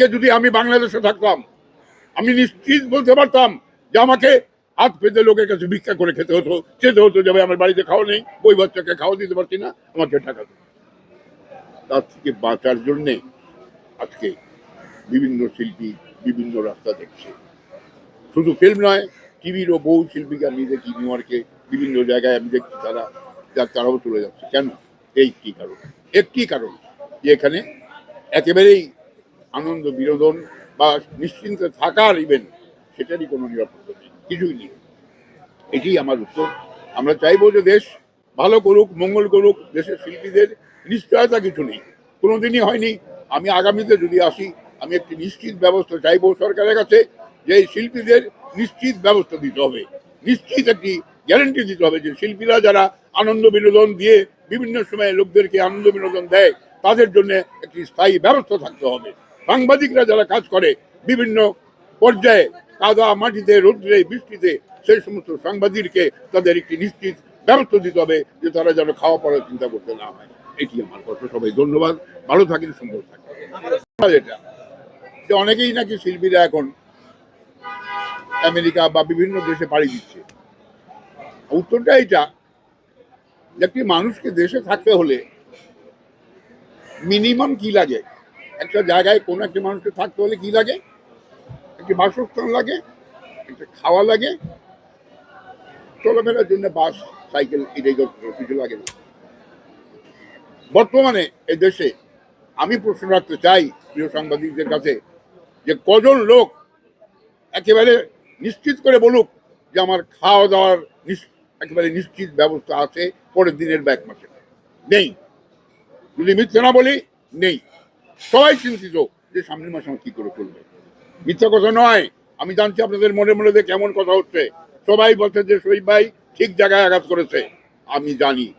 আজকে যদি আমি বাংলাদেশে থাকতাম, আমি নিশ্চিত বলতে পারতাম যে আমাকে হাত পেতে লোকের কাছে ভিক্ষা করে খেতে হতো খেতে হতো যাবে আমার বাড়িতে খাওয়া নেই, ওই বাচ্চাকে খাওয়া দিতে পারছি না, আমাকে টাকা দেবে তার থেকে বাঁচার জন্যে আজকে বিভিন্ন শিল্পী বিভিন্ন রাস্তা দেখছে। শুধু ফিল্ম নয় টিভিরও বহু শিল্পীকে আমি দেখি নিউ ইয়র্কে বিভিন্ন জায়গায় আমি দেখছি তারা যা- তারাও চলে যাচ্ছে। কেন? এইটি কারণ। একটি কারণ যে এখানে একেবারেই আনন্দ, বিনোদন বা নিশ্চিন্তে থাকার ইভেন্ট সেটারই কোনো নিরাপত্তা নেই, কিছুই নেই। এটি আমার উত্তর। আমরা চাইব যে দেশ ভালো করুক, মঙ্গল করুক, দেশের শিল্পীদের নিশ্চয়তা কিছু নেই। কোনোদিনই হয়নি। আমি আগামীতে যদি আসি, আমি একটি নিশ্চিত ব্যবস্থা চাইব সরকারের কাছে যে এই শিল্পীদের নিশ্চিত ব্যবস্থা দিতে হবে। নিশ্চিত একটি গ্যারান্টি দিতে হবে যে শিল্পীরা যারা আনন্দ, বিনোদন দিয়ে বিভিন্ন সময়ে লোকদেরকে আনন্দ, বিনোদন দেয়, তাদের জন্য একটি স্থায়ী ব্যবস্থা থাকতে হবে। সাংবাদিকরা যারা কাজ করে বিভিন্ন পর্যায়ে কাদা মাটিতে, রৌদ্রে, বৃষ্টিতে, সেই সমস্ত সাংবাদিককে তাদের একটি নিশ্চিত ব্যবস্থা দিতে হবে যে তারা যেন খাওয়া পড়ার চিন্তা করতে না হয়। এটি আমার কথা। সবাই ধন্যবাদ। ভালো থাকেন, সুন্দর থাকেন। এটা যে অনেকেই নাকি শিল্পীরা এখন আমেরিকা বা বিভিন্ন দেশে পাড়ি দিচ্ছে। উত্তরটা এটা একটি মানুষকে দেশে থাকতে হলে মিনিমাম কি লাগে? একটা জায়গায় কোনো একটি মানুষকে থাকতে হলে কি লাগে? একটি বাসস্থান লাগে, একটা খাওয়া লাগে। চলাফেরার জন্য বাস, সাইকেল, এটাই কিছু লাগে না। বর্তমানে এ দেশে আমি প্রশ্ন রাখতে চাই, প্রিয় সাংবাদিকদের কাছে, যে কজন লোক একেবারে নিশ্চিত করে বলুক যে আমার খাওয়া দাওয়ার একেবারে নিশ্চিত ব্যবস্থা আছে পরের দিনের বা এক মাসে নেই। যদি মিথ্যে না বলি, নেই। সবাই চিন্তিত যে সামনের মাসে আমার কী করে চলবে। মিথ্যা কথা নয়, আমি জানছি আপনাদের মনে মনে কেমন কথা হচ্ছে। সবাই বলছে যে শহীদ ভাই ঠিক জায়গায় আঘাত করেছে। আমি জানি।